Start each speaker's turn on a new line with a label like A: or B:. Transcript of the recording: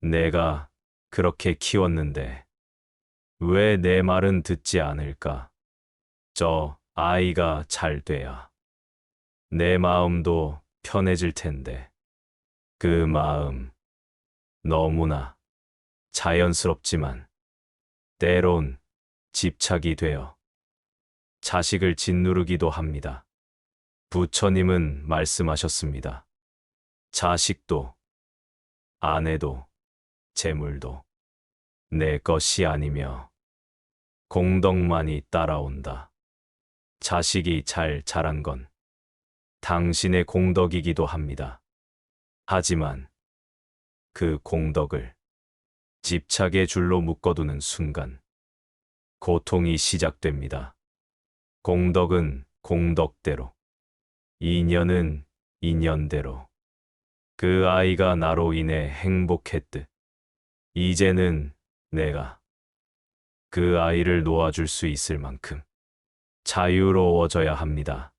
A: 내가 그렇게 키웠는데 왜 내 말은 듣지 않을까? 저 아이가 잘 돼야 내 마음도 편해질 텐데 그 마음 너무나 자연스럽지만 때론 집착이 되어 자식을 짓누르기도 합니다. 부처님은 말씀하셨습니다. 자식도 아내도 재물도 내 것이 아니며 공덕만이 따라온다. 자식이 잘 자란 건 당신의 공덕이기도 합니다. 하지만 그 공덕을 집착의 줄로 묶어두는 순간 고통이 시작됩니다. 공덕은 공덕대로, 인연은 인연대로. 그 아이가 나로 인해 행복했듯. 이제는 내가 그 아이를 놓아줄 수 있을 만큼 자유로워져야 합니다.